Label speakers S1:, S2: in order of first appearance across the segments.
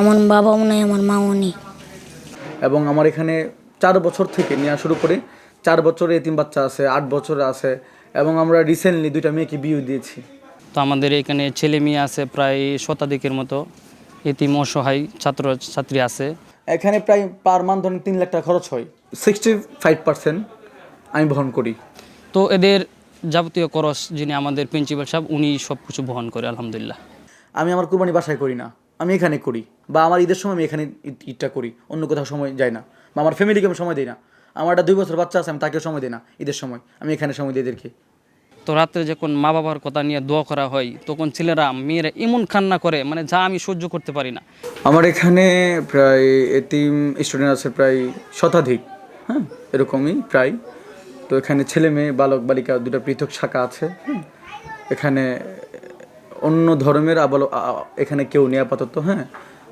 S1: আমার বাবাও নেই আমার মাও নেই।
S2: এবং আমার এখানে চার বছর থেকে নেওয়া শুরু করে চার বছরে এতিম বাচ্চা আছে আট বছরে আছে এবং আমরা রিসেন্টলি দুইটা মেয়েকে বিয়ে দিয়েছি।
S3: তো আমাদের এখানে ছেলে মেয়ে আছে প্রায় শতাধিকের মতো। এতিম অসহায় ছাত্র ছাত্রী আছে।
S2: এখানে প্রায় পার মান্থ ধরেন তিন লাখ টাকা খরচ হয়। সিক্সটি ফাইভ পার্সেন্ট আমি বহন করি।
S3: তো এদের যাবতীয় খরচ যিনি আমাদের প্রিন্সিপাল সাহেব উনি সব কিছু বহন করে আলহামদুলিল্লাহ।
S2: আমি আমার কুরবানি বাসায় করি না আমি এখানে করি। বা আমার ঈদের সময় আমি এখানে ঈদ- ঈদটা করি অন্য কোথাও সময় যাই না। বা আমার ফ্যামিলিকে আমি সময় দিই না। আমার একটা দুই বছর বাচ্চা আছে আমি তাকেও সময় দিই না ঈদের সময়। আমি এখানে সময় দিই এদেরকে।
S3: তো রাত্রে যখন মা বাবার কথা নিয়ে দোয়া করা হয় তখন ছেলেরা মেয়েরা এমন কান্না করে মানে যা আমি সহ্য করতে পারি না।
S2: আমার এখানে প্রায় এতিম স্টুডেন্ট আছে প্রায় শতাধিক। হ্যাঁ এরকমই প্রায়। তো এখানে ছেলে মেয়ে বালক বালিকা দুটো পৃথক শাখা আছে। এখানে অন্য ধর্মের আবার এখানে কেউ নেই আপাতত। হ্যাঁ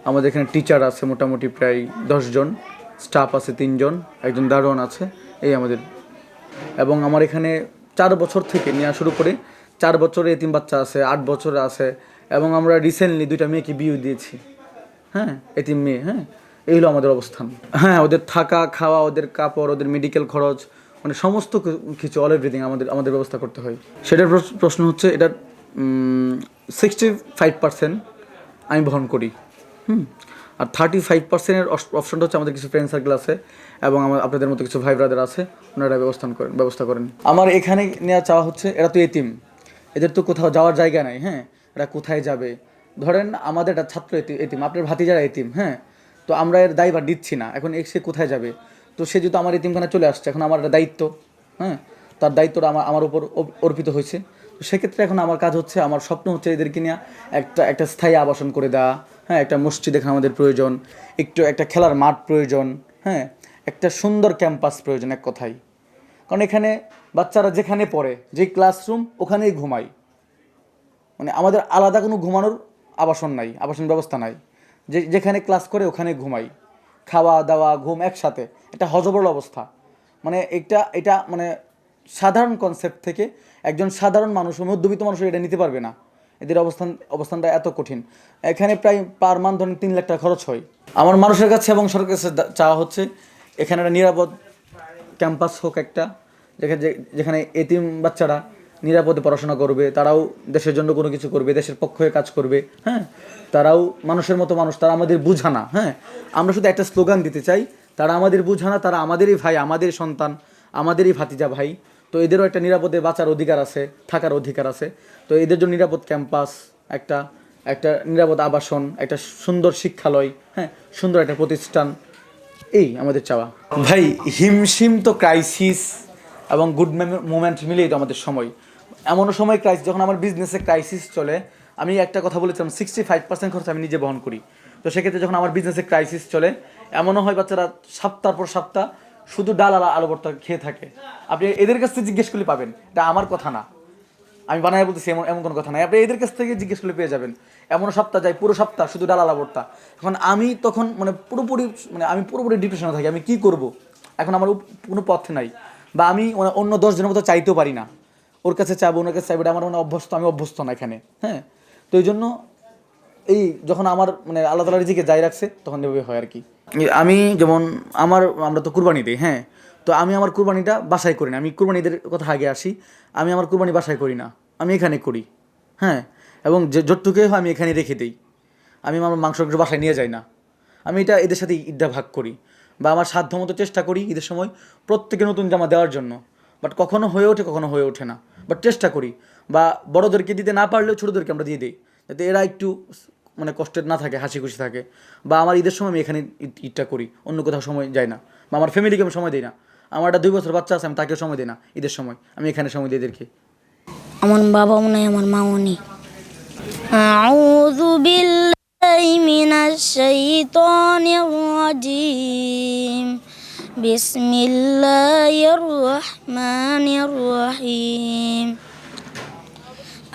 S2: আমাদের এখানে টিচার আছে মোটামুটি প্রায় দশজন স্টাফ আছে তিনজন, একজন দারোয়ান আছে, এই আমাদের। এবং আমার এখানে চার বছর থেকে নেওয়া শুরু করে চার বছরে এতিম বাচ্চা আছে, আট বছরে আছে, এবং আমরা রিসেন্টলি দুইটা মেয়েকে বিয়ে দিয়েছি। হ্যাঁ এতিম মেয়ে হ্যাঁ এই হলো আমাদের অবস্থান। হ্যাঁ ওদের থাকা, খাওয়া, ওদের কাপড়, ওদের মেডিকেল খরচ মানে সমস্ত কিছু অল এভরিথিং আমাদের আমাদের ব্যবস্থা করতে হয়। সেটার প্রশ- প্রশ্ন হচ্ছে, এটার সিক্সটি ফাইভ পার্সেন্ট আমি বহন করি। হুম। আর থার্টি ফাইভ পার্সেন্টের অপশনটা হচ্ছে আমাদের কিছু ফ্রেন্ড সার্কেল আছে এবং আমার আপনাদের মতো কিছু ভাই ব্রাদার আছে, ওনারা ব্যবস্থা করেন ব্যবস্থা করেন। আমার এখানে নেওয়া চাওয়া হচ্ছে, এরা তো এতিম, এদের তো কোথাও যাওয়ার জায়গা নাই হ্যাঁ? এরা কোথায় যাবে? ধরেন আমাদের একটা ছাত্র এতি- এতিম, আপনার ভাতিজারা এতিম হ্যাঁ? তো আমরা এর দায়ভার দিচ্ছি না, এখন সে কোথায় যাবে? তো সে যেহেতু আমার এতিমখানা চলে আসছে, এখন আমার একটা দায়িত্ব হ্যাঁ? তার দায়িত্বটা আমার আমার উপর অর্পিত হয়েছে। তো সেক্ষেত্রে এখন আমার কাজ হচ্ছে, আমার স্বপ্ন হচ্ছে এদেরকে নিয়ে একটা একটা স্থায়ী আবাসন করে দেওয়া হ্যাঁ একটা মসজিদ এখানে আমাদের প্রয়োজন, একটু একটা খেলার মাঠ প্রয়োজন হ্যাঁ একটা সুন্দর ক্যাম্পাস প্রয়োজন এক কথাই কারণ এখানে বাচ্চারা যেখানে পড়ে যে ক্লাসরুম ওখানেই ঘুমায়। মানে আমাদের আলাদা কোনো ঘুমানোর আবাসন নাই, আবাসন ব্যবস্থা নাই। যে, যেখানে ক্লাস করে ওখানে ঘুমাই। খাওয়া, দাওয়া, ঘুম একসাথে, এটা হজবরল অবস্থা। মানে এটা এটা মানে সাধারণ কনসেপ্ট থেকে একজন সাধারণ মানুষ, মধ্যবিত্ত মানুষ এটা নিতে পারবে না। এদের অবস্থান, অবস্থানটা এত কঠিন। এখানে প্রায় পার মান ধরেন তিন লাখ টাকা খরচ হয়। আমার মানুষের কাছে এবং সরকারের কাছে চাওয়া হচ্ছে, এখানে একটা নিরাপদ ক্যাম্পাস হোক একটা, যেখানে যেখানে এতিম বাচ্চারা নিরাপদে পড়াশোনা করবে, তারাও দেশের জন্য কোনো কিছু করবে, দেশের পক্ষ হয়ে কাজ করবে হ্যাঁ? তারাও মানুষের মতো মানুষ, তারা আমাদের বুঝানা হ্যাঁ? আমরা শুধু একটা স্লোগান দিতে চাই, তারা আমাদের বুঝানা তারা আমাদেরই ভাই, আমাদের সন্তান, আমাদেরই ভাতিজা ভাই। তো এদেরও একটা নিরাপদে বাঁচার অধিকার আছে, থাকার অধিকার আছে। তো এদের জন্য নিরাপদ ক্যাম্পাস, একটা একটা নিরাপদ আবাসন, একটা সুন্দর শিক্ষালয় হ্যাঁ সুন্দর একটা প্রতিষ্ঠান, এই আমাদের চাওয়া। ভাই, হিমশিম তো ক্রাইসিস এবং গুড মুমেন্ট মিলেই তো আমাদের সময়। এমনও সময় ক্রাইসিস যখন আমার বিজনেসে ক্রাইসিস চলে, আমি একটা কথা বলেছিলাম সিক্সটি ফাইভ পার্সেন্ট খরচ আমি নিজে বহন করি। তো সেক্ষেত্রে যখন আমার বিজনেসে ক্রাইসিস চলে, এমনও হয় বাচ্চারা সপ্তাহ পর সপ্তাহ শুধু ডাল আলা আলু ভর্তা খেয়ে থাকে। আপনি এদের কাছ থেকে জিজ্ঞেস করলে পাবেন, এটা আমার কথা না। আমি বানায় বলতেছি এমন এমন কোনো কথা নাই আপনি এদের কাছ থেকে জিজ্ঞেস করলে পেয়ে যাবেন। এমন সপ্তাহ যায়, পুরো সপ্তাহ শুধু ডালালা ভর্তা। এখন আমি তখন মানে পুরোপুরি মানে আমি পুরোপুরি ডিপ্রেশনে থাকি, আমি কি করব? এখন আমার কোনো পথ নাই। বা আমি মানে অন্য দশ জনের মতো চাইতেও পারি না। ওর কাছে চাইব ওনার কাছে চাইব আমার মানে অভ্যস্ত, আমি অভ্যস্ত না এখানে হ্যাঁ? তো এই জন্য এই যখন আমার মানে আল্লাহ তালা রিজিকে যাই রাখছে, তখন এভাবে হয় আর কি। আমি যেমন আমার, আমরা তো কুরবানি দিই হ্যাঁ? তো আমি আমার কুরবানিটা বাসায় করি না। আমি কুরবানিদের কথা আগে আসি। আমি আমার কুরবানি বাসায় করি না। আমি এখানে করি হ্যাঁ? এবং যে যতটুকুই হয় আমি এখানে রেখে দিই। আমি আমার মাংস বাসায় নিয়ে যাই না। আমি এটা এদের সাথে ঈদটা ভাগ করি বা আমার সাধ্য মতো চেষ্টা করি ঈদের সময় প্রত্যেকে নতুন জামা দেওয়ার জন্য। বাট কখনো হয়ে ওঠে, কখনো হয়ে ওঠে না। বাট চেষ্টা করি। বা বড়োদেরকে দিতে না পারলেও ছোটোদেরকে আমরা দিয়ে দিই। যাতে এরা একটু মানে কষ্টের না থাকে হাসি খুশি থাকে বা আমার ঈদের সময় আমি এখানে ঈদ- ঈদটা করি অন্য কোথাও সময় যাই না বা আমার ফ্যামিলিকে আমি সময় দিই না আমার একটা দুই বছর বাচ্চা আছে আমি তাকেও সময় দিই না ঈদের সময় আমি এখানে সময় দিই এদেরকে
S1: আমার বাবাও নেই আমার মাও নেই أعوذ بالله من الشيطان الرجيم بسم الله الرحمن الرحيم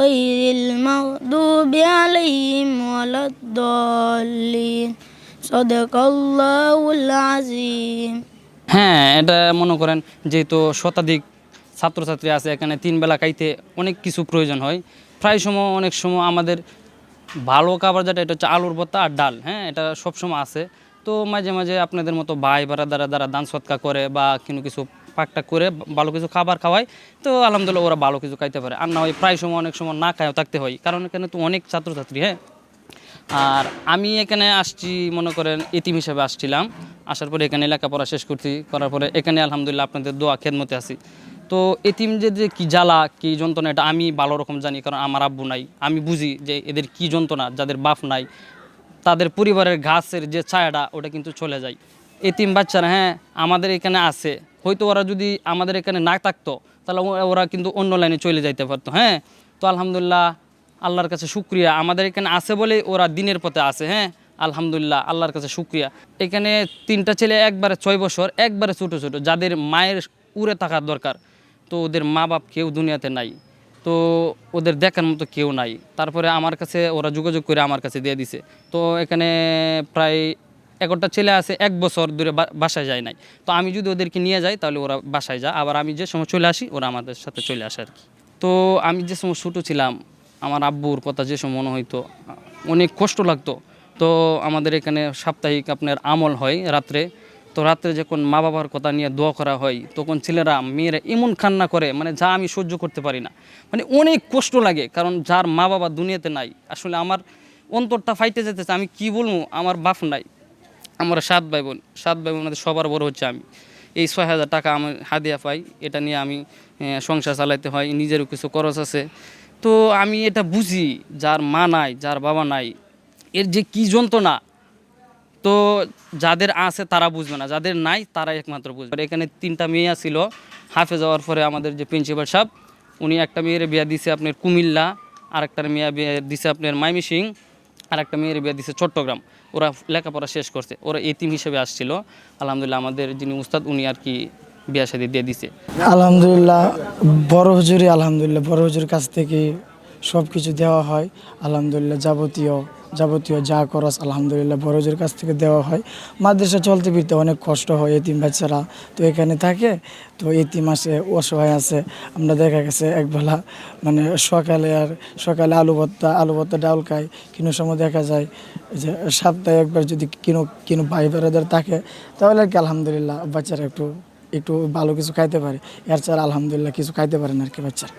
S1: غير المغضوب عليهم ولا الضالين صدق الله العظيم
S3: হ্যাঁ এটা মনে করেন যেহেতু শতাধিক ছাত্রছাত্রী আছে এখানে তিন বেলা খাইতে অনেক কিছু প্রয়োজন হয় প্রায় সময় অনেক সময় আমাদের ভালো খাবার যেটা এটা হচ্ছে আলুর ভর্তা আর ডাল হ্যাঁ এটা সবসময় আছে তো মাঝে মাঝে আপনাদের মতো ভাই বারাদারা দ্বারা দান সৎকা করে বা কোনো কিছু পাকটা করে ভালো কিছু খাবার খাওয়াই তো আলহামদুলিল্লাহ ওরা ভালো কিছু খাইতে পারে। আর না হয় প্রায় সময় অনেক সময় না খায়ও থাকতে হয়, কারণ এখানে তো অনেক ছাত্রছাত্রী হ্যাঁ? আর আমি এখানে আসছি, মনে করেন, এতিম হিসেবে আসছিলাম। আসার পরে এখানে লেখাপড়া শেষ করছি, করার পরে এখানে আলহামদুলিল্লাহ আপনাদের দোয়া, খেদমতে আছি। তো এতিম যে যে কী জ্বালা, কী যন্ত্রণা, এটা আমি ভালো রকম জানি, কারণ আমার আব্বু নাই। আমি বুঝি যে এদের কী যন্ত্রণা, যাদের বাপ নাই। তাদের পরিবারের ঘাসের যে ছায়াটা, ওটা কিন্তু চলে যায়। এতিম বাচ্চারা হ্যাঁ আমাদের এখানে আছে। হয়তো ওরা যদি আমাদের এখানে না থাকতো, তাহলে ওরা কিন্তু অন্য লাইনে চলে যাইতে পারতো হ্যাঁ? তো আলহামদুলিল্লাহ, আল্লাহর কাছে শুক্রিয়া। আমাদের এখানে আছে বলে ওরা দিনের পথে আছে হ্যাঁ? আলহামদুলিল্লাহ, আল্লাহর কাছে শুক্রিয়া। এখানে তিনটা ছেলে একবারে ছয় বছর, একবারে ছোটো ছোটো, যাদের মায়ের উড়ে থাকার দরকার। তো ওদের মা বাপ কেউ দুনিয়াতে নাই। তো ওদের দেখার মতো কেউ নাই। তারপরে আমার কাছে ওরা যোগাযোগ করে আমার কাছে দিয়ে দিছে। তো এখানে প্রায় এগারোটা ছেলে আছে, এক বছর বা- বাসায় যায় নাই। তো আমি যদি ওদেরকে নিয়ে যাই, তাহলে ওরা বাসায় যায়। আবার আমি যে সময় চলে আসি, ওরা আমাদের সাথে চলে আসে আর কি তো আমি যে সময় ছোটো ছিলাম, আমার আব্বুর কথা যে সময় মনে হইতো, অনেক কষ্ট লাগতো। তো আমাদের এখানে সাপ্তাহিক আপনার আমল হয় রাত্রে। তো রাত্রে যখন মা বাবার কথা নিয়ে দোয়া করা হয়, তখন ছেলেরা, মেয়েরা এমন কান্না করে মানে যা আমি সহ্য করতে পারি না। মানে অনেক কষ্ট লাগে, কারণ যার মা বাবা দুনিয়াতে নাই, আসলে আমার অন্তরটা ফাইটে যেতেছে, আমি কি বলব? আমার বাপ নাই। আমার সাত ভাই বোন, সাত ভাই বোন সবার বড় হচ্ছে আমি। এই ছয় হাজার টাকা আমি হাদিয়া পাই, এটা নিয়ে আমি সংসার চালাইতে হয়, নিজেরও কিছু খরচ আছে। তো আমি এটা বুঝি, যার মা নাই, যার বাবা নাই, এর যে কী যন্ত্রণা, তো যাদের আছে তারা বুঝবে না, যাদের নাই তারা একমাত্র বুঝবে। এখানে তিনটা মেয়ে ছিল হাফে যাওয়ার পরে আমাদের যে প্রিন্সিপাল সাহেব, উনি একটা মেয়ের বিয়া দিছে আপনার কুমিল্লা আর একটা মেয়ে বিয়ে দিছে আপনার মাইমিসিং। আর একটা মেয়ের বিয়ে দিছে চট্টগ্রাম। ওরা লেখাপড়া শেষ করছে। ওরা এতিম হিসেবে আসছিল। আলহামদুলিল্লাহ আমাদের যিনি উস্তাদ, উনি আর কি বিয়া শাদি দিয়ে দিছে।
S4: আলহামদুলিল্লাহ, বড় হুজুরি আলহামদুলিল্লাহ। বড় হুজুর কাছ থেকে সব কিছু দেওয়া হয়। আলহামদুলিল্লাহ, যাবতীয় যাবতীয় যা খরচ আলহামদুলিল্লাহ বড় হুজুর কাছ থেকে দেওয়া হয়। মাদ্রাসা চলতে ফিরতে অনেক কষ্ট হয় এতিম বাচ্চারা। তো এখানে থাকে, তো এতিম আসে অসহায় আছে। আমরা দেখা গেছে একবেলা মানে সকালে আর, সকালে আলু ভর্তা আলু ভর্তা ডাউল খাই কিনো সময় দেখা যায় যে সপ্তাহে একবার যদি কিনো কিনো ভাই বেড়াদের থাকে, তাহলে কি আলহামদুলিল্লাহ বাচ্চারা একটু একটু ভালো কিছু খাইতে পারে। এর ছাড়া আলহামদুলিল্লাহ কিছু খাইতে পারে না আর কি বাচ্চারা।